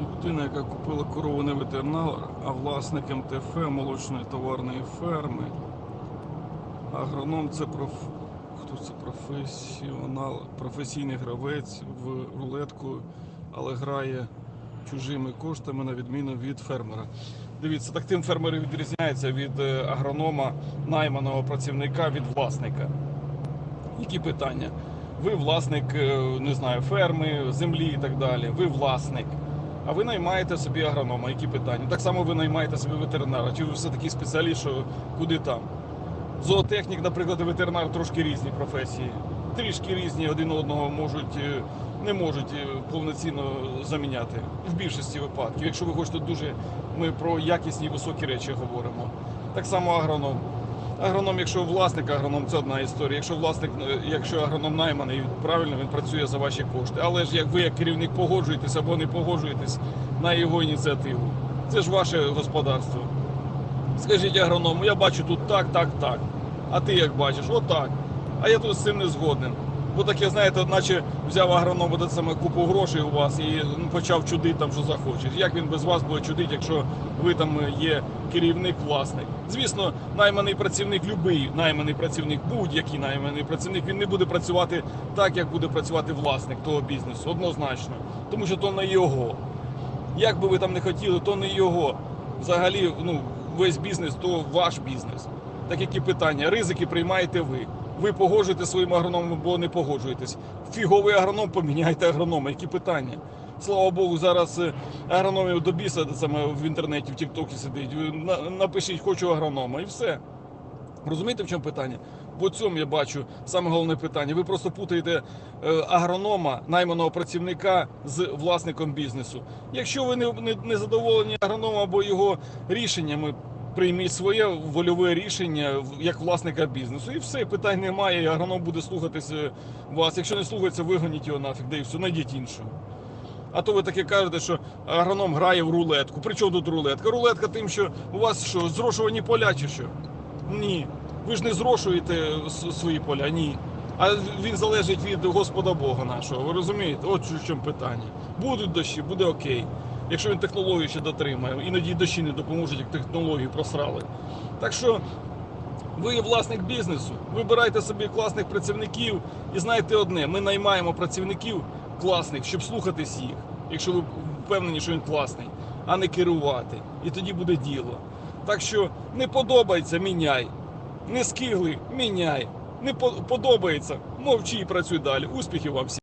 Людина, яка купила корову не ветеринар, а власник МТФ молочної товарної ферми. Агроном це проф... Хто це професіонал, професійний гравець в рулетку, але грає чужими коштами на відміну від фермера. Дивіться, так тим фермери відрізняються від е, агронома, найманого працівника від власника. Які питання? Ви власник, е, не знаю, ферми, землі і так далі. Ви власник. А ви наймаєте собі агронома, які питання? Так само ви наймаєте собі ветеринара. Чи ви все такий спеціаліст, що куди там? Зоотехнік, наприклад, і ветеринар трошки різні професії. Трішки різні один одного можуть, е, не можуть е, повноцінно заміняти в більшості випадків. Якщо ви хочете дуже, ми про якісні і високі речі говоримо. Так само агроном. Агроном, якщо власник агроном, це одна історія. Якщо власник, е, якщо агроном найманий, правильно він працює за ваші кошти. Але ж як ви, як керівник, погоджуєтесь або не погоджуєтесь на його ініціативу, це ж ваше господарство. Скажіть агроному, я бачу тут так, так, так. А ти як бачиш? Отак. А я тут з цим не згоден. Бо таке, знаєте, наче взяв агроном саме купу грошей у вас і ну, почав чудити там, що захоче. Як він без вас буде чудити, якщо ви там є керівник, власник? Звісно, найманий працівник, любий найманий працівник, будь-який найманий працівник, він не буде працювати так, як буде працювати власник того бізнесу, однозначно. Тому що то не його. Як би ви там не хотіли, то не його. Взагалі, ну, весь бізнес то ваш бізнес. Так які питання? Ризики приймаєте ви. Ви погоджуєте своїм агрономом, або не погоджуєтесь. Фіговий агроном, поміняйте агронома. Які питання? Слава Богу, зараз е, агрономів до біса саме в інтернеті, в Тіктокі сидить. Напишіть, хочу агронома, і все. Розумієте, в чому питання? В цьому я бачу саме головне питання. Ви просто путаєте е, агронома, найманого працівника з власником бізнесу. Якщо ви не, не, не задоволені агрономом або його рішеннями, прийміть своє вольове рішення як власника бізнесу. І все, питань немає. і Агроном буде слухатися вас. Якщо не слухається, вигоніть його нафіг, де і все, знайдіть іншого. А то ви таке кажете, що агроном грає в рулетку. При чому тут рулетка? Рулетка тим, що у вас що, зрошувані поля чи що? Ні. Ви ж не зрошуєте свої поля, ні. А він залежить від Господа Бога нашого. Ви розумієте? От в чому питання. Будуть дощі, буде окей. Якщо він технологію ще дотримає, іноді дощі не допоможуть, як технологію просрали. Так що ви є власник бізнесу, вибирайте собі класних працівників і знайте одне: ми наймаємо працівників класних, щоб слухатись їх, якщо ви впевнені, що він класний, а не керувати. І тоді буде діло. Так що не подобається, міняй. Не скигли, міняй. Не подобається, мовчи і працюй далі. Успіхів вам всім!